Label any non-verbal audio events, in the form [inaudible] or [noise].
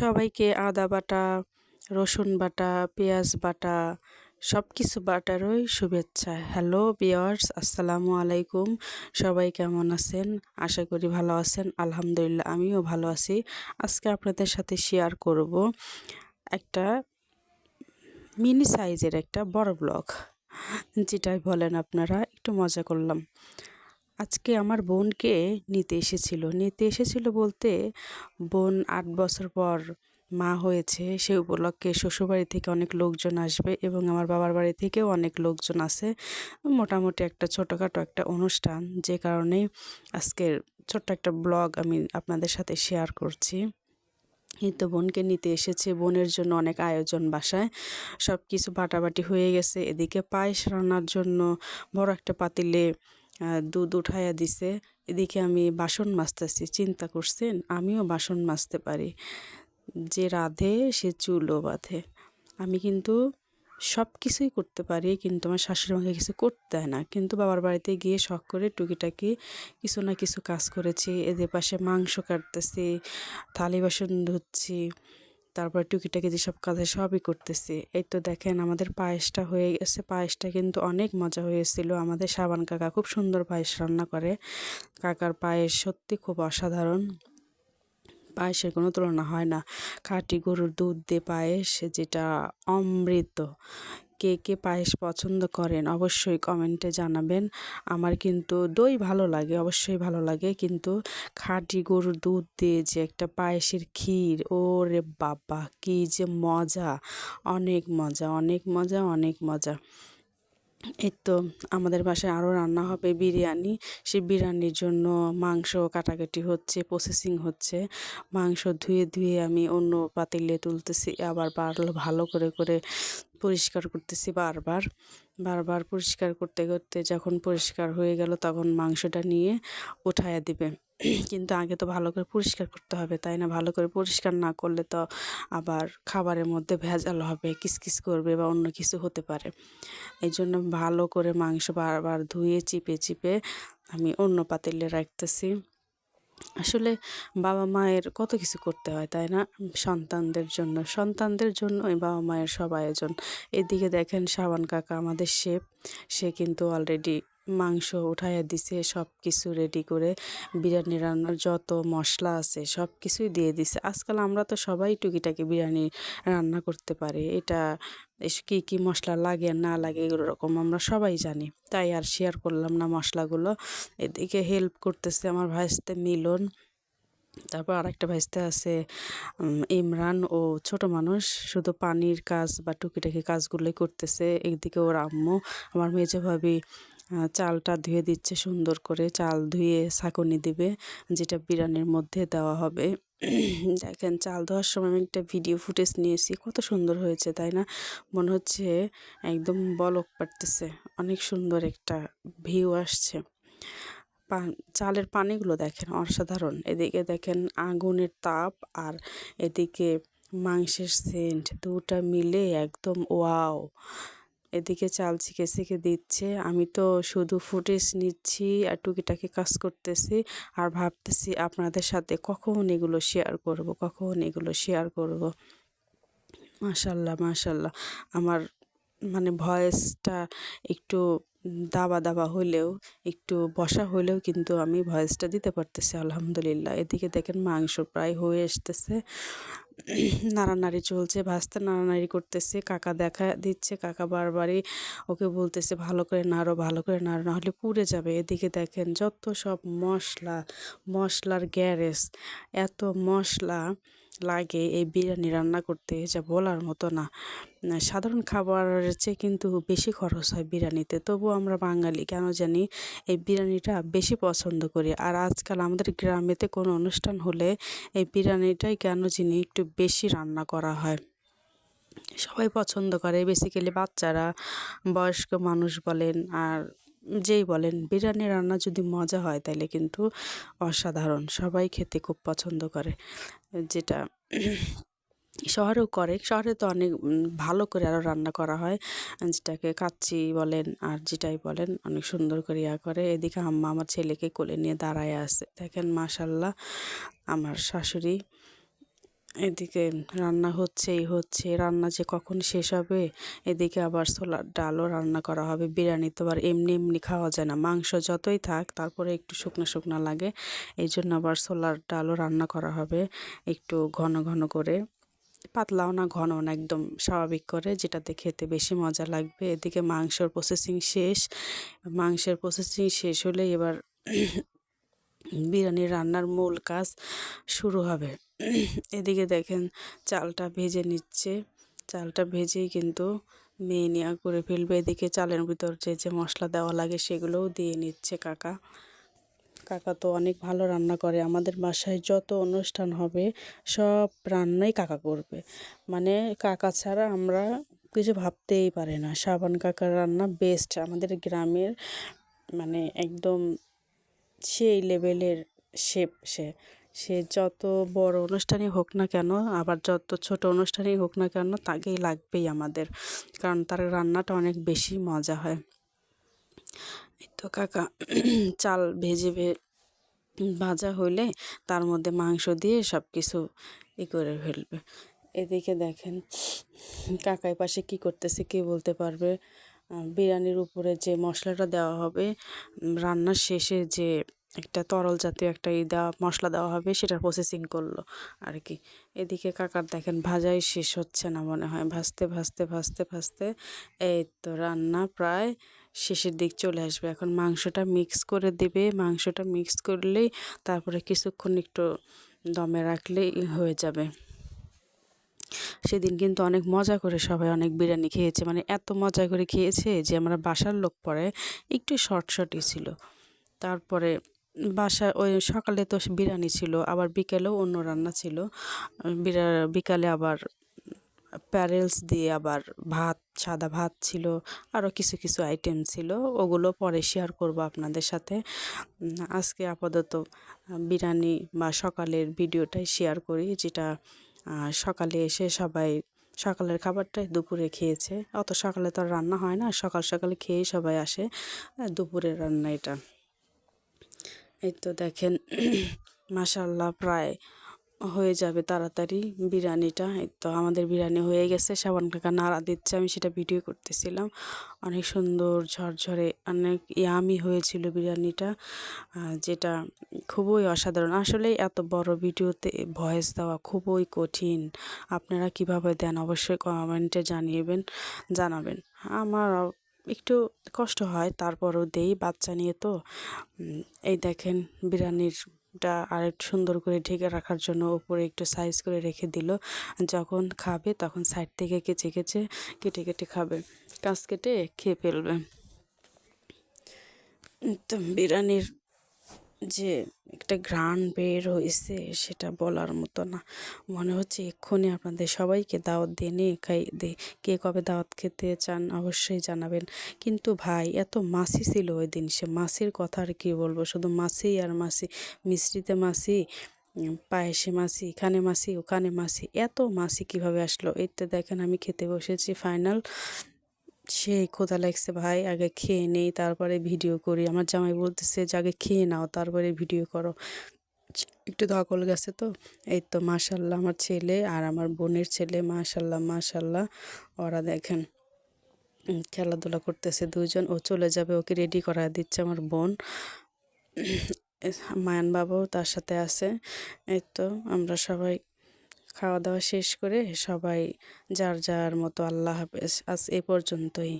সবাইকে আদা বাটা, রসুন বাটা, পেঁয়াজ বাটা সব কিছু বাটারই শুভেচ্ছা। হ্যালো বিয়ার্স আসসালামু আলাইকুম। সবাই কেমন আছেন? আশা করি ভালো আছেন। আলহামদুলিল্লাহ, আমিও ভালো আছি। আজকে আপনাদের সাথে শেয়ার করব একটা মিনি সাইজের একটা বড় ব্লগ যেটাই বলেন আপনারা, একটু মজা করলাম। আজকে আমার বোনকে নিতে এসেছিল। নিতে এসেছিল বলতে বোন আট বছর পর মা হয়েছে। সে উপলক্ষে শ্বশুরবাড়ি থেকে অনেক লোকজন আসবে এবং আমার বাবার বাড়ি থেকেও অনেক লোকজন আছে মোটামুটি একটা ছোটোখাটো একটা অনুষ্ঠান যে কারণে আজকের ছোট্ট একটা ব্লগ আমি আপনাদের সাথে শেয়ার করছি। এই তো বোনকে নিতে এসেছে। বোনের জন্য অনেক আয়োজন বাসায়। সব কিছু বাটাবাটি হয়ে গেছে। এদিকে পায়েস রান্নার জন্য বড় একটা পাতিলে দুধ উঠাইয়া দিছে। এদিকে আমি বাসন মাজতেছি, চিন্তা করছেন, আমিও বাসন মাজতে পারি। যে রাধে, সে চুলও বাঁধে। আমি কিন্তু সব কিছুই করতে পারি, কিন্তু আমার শাশুড়ি মাকে কিছু করতে দেয় না। কিন্তু বাবার বাড়িতে গিয়ে শখ করে টুকিটাকি কিছু না কিছু কাজ করেছি। এদের পাশে মাংস কাটতেছি, থালি বাসন ধুচ্ছি। তারপর টুকিটাকি যেসব কাজে সবই করতেছি। এই তো দেখেন আমাদের পায়েসটা হয়ে গেছে। পায়েসটা কিন্তু অনেক মজা হয়েছিল। আমাদের সাবান কাকা খুব সুন্দর পায়েস রান্না করে। কাকার পায়েস সত্যি খুব অসাধারণ। পায়েসের কোনো তুলনা হয় না। খাঁটি গরুর দুধ দিয়ে পায়েস, যেটা অমৃত। কে কে পায়েস পছন্দ করেন অবশ্যই কমেন্টে জানাবেন। আমার কিন্তু দই ভালো লাগে, অবশ্যই ভালো লাগে। কিন্তু খাঁটি গরুর দুধ দিয়ে যে একটা পায়েসের ক্ষীর, ওরে বাবা, কি যে মজা! অনেক মজা অনেক মজা অনেক মজা। এই তো আমাদের বাসায় আরও রান্না হবে বিরিয়ানি। সেই বিরিয়ানির জন্য মাংস কাটাকাটি হচ্ছে প্রসেসিং হচ্ছে। মাংস ধুয়ে ধুয়ে আমি অন্য পাতিলে তুলতেছি, আবার ভালো করে করে পরিষ্কার করতেছি বারবার। বারবার পরিষ্কার করতে করতে যখন পরিষ্কার হয়ে গেল তখন মাংসটা নিয়ে উঠাইয়া দিবে। কিন্তু আগে তো ভালো করে পরিষ্কার করতে হবে, তাই না? ভালো করে পরিষ্কার না করলে তো আবার খাবারের মধ্যে ভেজাল হবে, কিসকিস করবে বা অন্য কিছু হতে পারে। এই জন্য ভালো করে মাংস বারবার ধুয়ে, চিপে চিপে আমি অন্য পাতিলে রাখতেছি। আসলে বাবা মায়ের কত কিছু করতে হয়, তাই না? সন্তানদের জন্য, সন্তানদের জন্যই বাবা মায়ের সব আয়োজন। এদিকে দেখেন শাবান কাকা, আমাদের শেফ, সে কিন্তু অলরেডি মাংস উঠাইয়া দিছে সব কিছু রেডি করে বিরিয়ানি রান্নার যত মশলা আছে সব কিছুই দিয়ে দিছে। আজকাল আমরা তো সবাই টুকিটাকি বিরিয়ানি রান্না করতে পারি। এটা কী কী মশলা লাগে, না লাগে এগুলো রকম আমরা সবাই জানি। তাই আর শেয়ার করলাম না মশলাগুলো। এদিকে হেল্প করতেছে আমার ভাইসতে মিলন। তারপর আরেকটা ভাইসতে আছে ইমরান। ও ছোট মানুষ, শুধু পানির কাজ বা টুকিটাকি কাজগুলোই করতেছে। একদিকে ওর আম্মু, আমার মেজো ভাবি চালটা ধুয়ে দিচ্ছে, সুন্দর করে চাল ধুয়ে ছাঁকুনি দিবে, যেটা বিরিয়ানির মধ্যে দেওয়া হবে। দেখেন, চাল ধোয়ার সময় আমি একটা ভিডিও ফুটেজ নিয়েছি, কত সুন্দর হয়েছে, তাই না? মনে হচ্ছে একদম বলক পারতেছে অনেক সুন্দর একটা ভিউ আসছে। চালের পানিগুলো দেখেন, অসাধারণ। এদিকে দেখেন, আগুনের তাপ আর এদিকে মাংসের সেন্ট, দুটা মিলে একদম ওয়াও। এদিকে চাল ছিকে ছিকে দিচ্ছে। আমি তো শুধু ফুটেজ নিচ্ছি আর টুকিটাকি কাজ করতেছি আর ভাবতেছি আপনাদের সাথে কখন এগুলো শেয়ার করব, কখন এগুলো শেয়ার করব। মাশাল্লাহ মাশাল্লাহ। আমার মানে ভয়েসটা একটু দাবা দাবা হলেও, একটু বসা হলেও কিন্তু আমি ভয়েসটা দিতে পারতেছি, আলহামদুলিল্লাহ। এদিকে দেখেন মাংস প্রায় হয়ে আসতেছে। নাড়ানাড়ি চলছে ভাজতে নাড়ানাড়ি করতেছে। কাকা দেখা দিচ্ছে, কাকা বারবারই ওকে বলতেছে, ভালো করে নাড়ো, ভালো করে নাড়ো, না হলে পুড়ে যাবে। এদিকে দেখেন যত সব মশলা, মশলার গ্যারেজ এত মশলা লাগে এই বিরিয়ানি রান্না করতে যা বলার মতো না। সাধারণ খাবারের চেয়ে কিন্তু বেশি খরচ হয় বিরিয়ানিতে। তবু আমরা বাঙালি কেন জানি এই বিরিয়ানিটা বেশি পছন্দ করি। আর আজকাল আমাদের গ্রামেতে কোনো অনুষ্ঠান হলে এই বিরিয়ানিটাই কেন জানি একটু বেশি রান্না করা হয়। সবাই পছন্দ করে। বেসিক্যালি বাচ্চারা, বয়স্ক মানুষ বলেন আর যেই বলেন, বিরিয়ানি রান্না যদি মজা হয় তাহলে কিন্তু অসাধারণ। সবাই খেতে খুব পছন্দ করে। যেটা শহরেও করে, শহরে তো অনেক ভালো করে আরও রান্না করা হয়। যেটাকে কাচ্চি বলেন আর যেটাই বলেন, অনেক সুন্দর করে ইয়া করে। এদিকে আম্মা আমার ছেলেকে কোলে নিয়ে দাঁড়ায় আছে। দেখেন মাশাল্লাহ, আমার শাশুড়ি এদিকে রান্না হচ্ছেই হচ্ছে, রান্না যে কখন শেষ হবে, এদিকে আবার ছোলার ডালও রান্না করা হবে, বিরিয়ানি তো আর এমনি এমনি খাওয়া যায় না, মাংস যতই থাক, তারপরে একটু শুকনো শুকনো লাগে, এই জন্য আবার ছোলার ডালও রান্না করা হবে, একটু ঘন ঘন করে, পাতলাও না, ঘন না, একদম স্বাভাবিক করে, যেটাতে খেতে বেশি মজা লাগবে, এদিকে মাংসর প্রসেসিং শেষ, মাংসের প্রসেসিং শেষ হলে এবার বিরিয়ানি রান্নার মূল কাজ শুরু হবে। এদিকে দেখেন চালটা ভেজে নিচ্ছে। চালটা ভেজেই কিন্তু মেয়ে নেওয়া করে ফেলবে। এদিকে চালের ভিতর যে যে মশলা দেওয়া লাগে সেগুলোও দিয়ে নিচ্ছে কাকা। কাকা তো অনেক ভালো রান্না করে। আমাদের বাসায় যত অনুষ্ঠান হবে, সব রান্নাই কাকা করবে। মানে কাকা ছাড়া আমরা কিছু ভাবতেই পারে না। সাবান কাকার রান্না বেস্ট আমাদের গ্রামের মানে একদম সেই লেভেলের শেপ সে। সে যত বড় অনুষ্ঠানই হোক না কেন, আবার যত ছোট অনুষ্ঠানই হোক না কেন, তাকেই লাগবেই আমাদের। কারণ তার রান্নাটা অনেক বেশি মজা হয়। তো কাকা, চাল ভেজে ভাজা হলে তার মধ্যে মাংস দিয়ে সব কিছু ই করে ফেলবে। এদিকে দেখেন কাকাই পাশে কি করতেছে কে বলতে পারবে? বিরিয়ানির উপরে যে মশলাটা দেওয়া হবে রান্নার শেষে যে একটা তরল জাতীয় একটা ই দেওয়া, মশলা দেওয়া হবে সেটা প্রসেসিং করল। আর কি, এদিকে কাকার দেখেন ভাজাই শেষ হচ্ছে না মনে হয়। ভাজতে ভাজতে ভাজতে ভাজতে এই তো রান্না প্রায় শেষের দিক চলে আসবে। এখন মাংসটা মিক্স করে দেবে। মাংসটা মিক্স করলেই তারপরে কিছুক্ষণ একটু দমে রাখলেই হয়ে যাবে। সেদিন কিন্তু অনেক মজা করে সবাই অনেক বিরিয়ানি খেয়েছে। মানে এত মজা করে খেয়েছে যে আমরা বাসার লোক পরে একটু শর্ট শর্টই ছিল। তারপরে বাসা ওই সকালে তো বিরিয়ানি ছিল, আবার বিকেলেও অন্য রান্না ছিল। বিরা, বিকালে আবার প্যারেলস দিয়ে আবার ভাত, সাদা ভাত ছিল আরও কিছু কিছু আইটেম ছিল, ওগুলো পরে শেয়ার করব আপনাদের সাথে। আজকে আপাতত বিরিয়ানি বা সকালের ভিডিওটাই শেয়ার করি, যেটা সকালে এসে সবাই সকালের খাবারটাই দুপুরে খেয়েছে। অত সকালে তো রান্না হয় না, সকাল সকালে খেয়েই সবাই আসে দুপুরের রান্না এটা। এই তো দেখেন মাসাল্লাহ প্রায় হয়ে যাবে তাড়াতাড়ি বিরিয়ানিটা। এই তো আমাদের বিরিয়ানি হয়ে গেছে, সাবান কাকা নাড়া দিচ্ছে, আমি সেটা ভিডিও করতেছিলাম। অনেক সুন্দর ঝরঝরে, অনেক ইয়ামি হয়েছিল বিরিয়ানিটা যেটা খুবই অসাধারণ। আসলে এত বড় ভিডিওতে ভয়েস দেওয়া খুবই কঠিন। আপনারা কীভাবে দেন অবশ্যই কমেন্টে জানিয়েবেন, জানাবেন। আমার একটু কষ্ট হয়, তারপরও দেই বাচ্চা নিয়ে তো। এই দেখেন বিরিয়ানির টা আর একটু সুন্দর করে ঢেকে রাখার জন্য উপরে একটু সাইজ করে রেখে দিল। যখন খাবে তখন সাইড থেকে কেচে কেচে, কেটে কেটে খাবে। কাজ কেটে খেয়ে ফেলবে। তো বিরিয়ানির যে একটা ঘ্রাণ বের হয়েছে সেটা বলার মতো না। মনে হচ্ছে এক্ষুনি আপনাদের সবাইকে দাওয়াত দিয়ে নিয়ে খাই দে, কে কবে দাওয়াত খেতে চান অবশ্যই জানাবেন। কিন্তু ভাই, এত মাসি ছিল ওই দিন, সে মাসির কথা আর কী বলব? শুধু মাসি আর মাসি মিষ্টিতে মাসি পায়েসে মাসি, এখানে মাসি, ওখানে মাসি, এত মাসি কীভাবে আসলো? এতে দেখেন আমি খেতে বসেছি ফাইনাল। সেই ক্ষুধা লাগছে ভাই, আগে খেয়ে নেই, তারপরে ভিডিও করি। আমার জামাই বলতেছে যে, আগে খেয়ে নাও, তারপরে ভিডিও করো। একটু ধকল গেছে তো। এই তো মাশাল্লাহ, আমার ছেলে আর আমার বোনের ছেলে, মাশাল্লাহ মাশাল্লাহ। ওরা দেখেন খেলাধুলা করতেছে দুজন ও চলে যাবে, ওকে রেডি করা দিচ্ছে আমার বোন। [clears throat] মায়ান বাবাও তার সাথে আছে। এই তো আমরা সবাই খাওয়া দাওয়া শেষ করে সবাই যার যার মতো আল্লাহ হাফেজ। আজ এ পর্যন্তই।